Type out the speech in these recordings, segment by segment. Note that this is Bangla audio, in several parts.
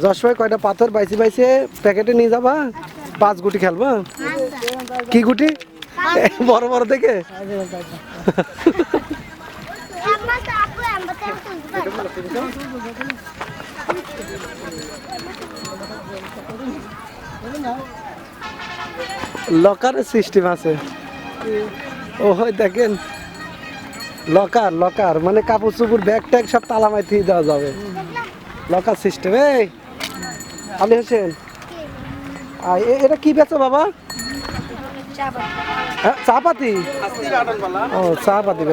যাওয়ার সময় কয়টা পাথর বাইসে বাইসে প্যাকেটে নিয়ে যাবা? পাঁচ গুটি খেলবা? কি গুটি? বড় বড় দেখে? লকারের সিস্টেম আছে। ও হয় দেখেন। লকার লকার মানে কাপড় চুপুর ব্যাগ ট্যাগ সব তালা মাইতে দেওয়া যাবে। লকার সিস্টেম, এই। আলী হোসেন। এটা কি বেচো বাবা? হ্যাঁ চা পাতি ও চা পাতি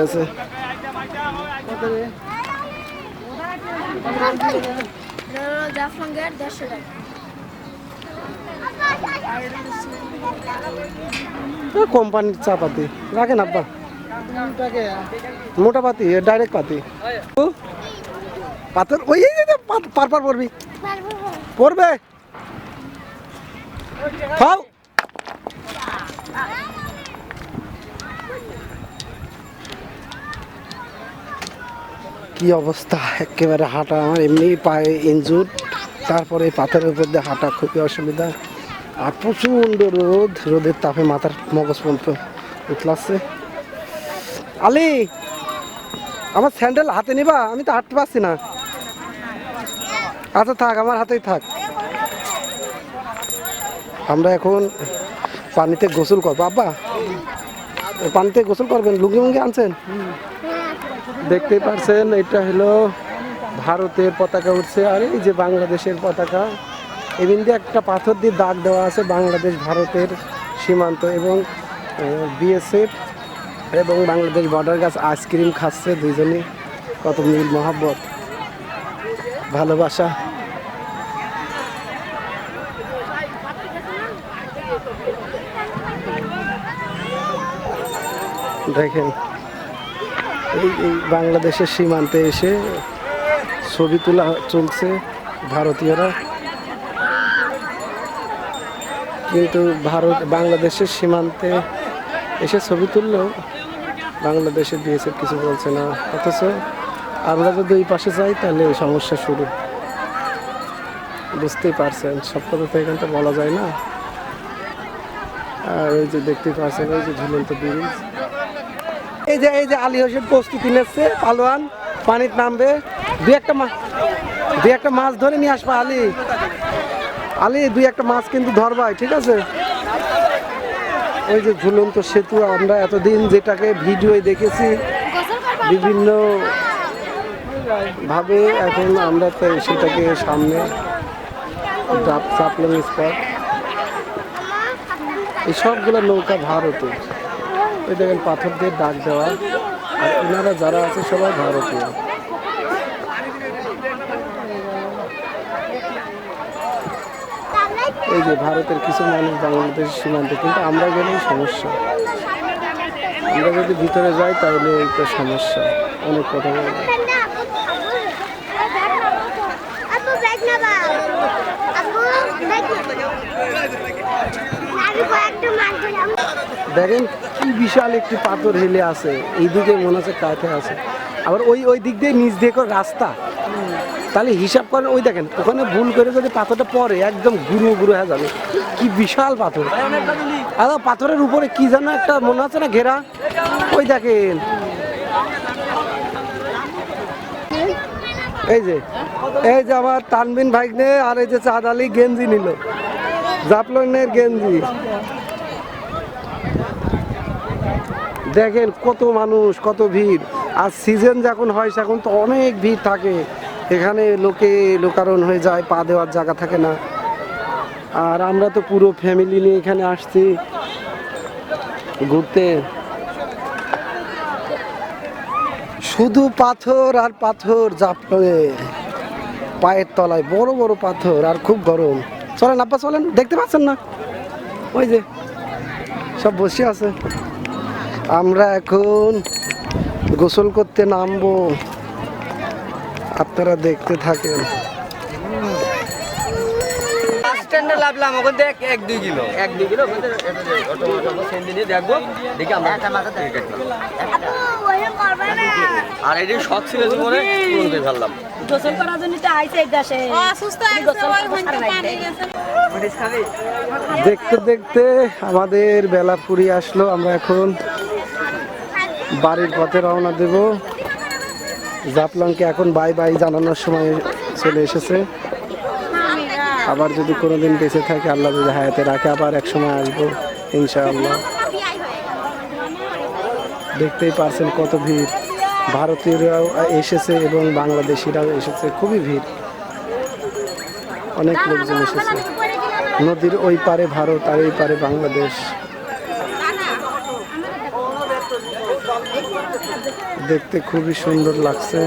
এ, কোম্পানির চা পাতি রাখেন আব্বা। মোটা পাতি ডাইরেক্ট পাতি। পাথর, ওই পার পার পড়বি। পড়বে? খাও কি অবস্থা? একেবারে হাঁটা, আমার এমনি পায়ে ইনজুর তারপরে পাথরের উপর দিয়ে হাঁটা খুবই অসুবিধা। আর প্রচণ্ড রোদ, রোদের তাপে মাথার মগজ পর্যন্ত উতলাচ্ছে। আলি, আমার স্যান্ডেল হাতে নিবা? আমি তো হাঁটতে পারছি না। আচ্ছা থাক, আমার হাতেই থাক। আমরা এখন পানিতে গোসল করব। আব্বা, পানিতে গোসল করবেন? লুঙ্গি মুঙ্গি আনছেন? দেখতেই পারছেন, এটা হলো ভারতের পতাকা উঠছে, আর এই যে বাংলাদেশের পতাকা এদিন দিয়ে একটা পাথর দিয়ে দাগ দেওয়া আছে বাংলাদেশ, ভারতের সীমান্ত, এবং বিএসএফ এবং বাংলাদেশ বর্ডার গাছ আইসক্রিম খাচ্ছে দুইজনই। কত মিল মহাব্বত। ভালোবাসা। দেখেন, এই এই বাংলাদেশের সীমান্তে এসে ছবি তোলা চলছে ভারতীয়রা। কিন্তু ভারত, বাংলাদেশের সীমান্তে এসে ছবি তুললেও বাংলাদেশের বিএসএফ কিছু বলছে না। অথচ আমরা যদি ওই পাশে যাই, তাহলে এই সমস্যা শুরু। বুঝতেই পারছেন, সব কথা তো এখানটা বলা যায় না। আর ওই যে দেখতে পাচ্ছেন, ওই যে ঝুলন্ত ব্রিজ। এই যে এই যে আলী হোসেন প্রস্তুতি নিচ্ছে, পালোয়ান পানির নামবে। দুই একটা মাছ দুই একটা মাছ ধরে নিয়ে আসবা আলী। আলী, দুই একটা মাছ কিন্তু ধরবাই, ঠিক আছে? ওই যে ঝুলন্ত সেতু, আমরা এতদিন যেটাকে ভিডিওয়ে দেখেছি, বিভিন্ন ভাবে এখন আমরা সেটাকে সামনে সাপ্লাম স্পট। এই সবগুলো নৌকা ভারতের। ওই দেখেন পাথর দিয়ে ডাক দেওয়া, আর ওনারা যারা আছে সবাই ভারতীয়। এই যে ভারতের কিছু মানুষ বাংলাদেশের সীমান্তে, কিন্তু আমরা গেলেই সমস্যা। আমরা যদি ভিতরে যাই, তাহলে একটা সমস্যা। অনেক কথা বলব। দেখেন কি বিশাল একটি পাথর হেলে আছে। এইদিকে মনে হচ্ছে কাঠে আছে। আবার ওই ওই দিক দিয়ে নিচ দিয়ে রাস্তা। তাহলে হিসাব করেন, ওই দেখেন, ওখানে ভুল করে যদি পাথরটা পরে একদম গুঁড়ো গুঁড়ো হয়ে যাবে। কি বিশাল পাথর। আর পাথরের উপরে কি যেন একটা মনে আছে না ঘেরা। ওই দেখেন। এই যে এই যে আমার তানবিন ভাইগনে আর এই যে চাঁদ আলী গেঞ্জি নিল। জাপলনের গেঞ্জি। দেখেন কত মানুষ, কত ভিড়। আর সিজন যখন হয় তখন তো অনেক ভিড় থাকে। এখানে লোকে লোকারণ হয়ে যায়, পা দেওয়ার জায়গা থাকে না। আর আমরা তো পুরো ফ্যামিলি নিয়ে এখানে আসছি। ঘুরতে। শুধু পাথর আর পাথর জাপলে। পায়ের তলায় বড় বড় পাথর আর খুব গরম। চলেন আব্বা, চলেন, দেখতে পাচ্ছেন না? ওই যে, সব বসে আছে। আমরা এখন গোসল করতে নামবো। আপনারা দেখতে থাকেন। বাস স্ট্যান্ডে লাভলাম ওখান থেকে এক- এক দুই কিলো। এক দুই কিলো? ওখান থেকে অটো অটো সেন্দি নিয়ে দেখব দেখি আমরা। আপু ওই করবে না। আর এটি শখ ছিল জীবনে পূরণ করে ফেললাম। গোসল করার জন্য তো আইছে দেশে। অসুস্থ আছে ওই ঘণ্টা পানি গেছে। দেখতে দেখতে আমাদের বেলা ফুরিয়ে আসলো। আমরা এখন বাড়ির পথে রওনা দেব। জাফলংকে এখন বাই বাই জানানোর সময় চলে এসেছে। আবার যদি কোনোদিন বেঁচে থাকে, আল্লাহ যদি হায়াতে রাখে, আবার এক সময় আসব, ইনশাআল্লাহ। দেখতেই পারছেন কত ভিড়। ভারতীয়রাও এসেছে এবং বাংলাদেশিরাও এসেছে, খুবই ভিড়। অনেক লোকজন এসেছে। নদীর ওই পারে ভারত আর এই পারে বাংলাদেশ। দেখতে খুবই সুন্দর লাগছে।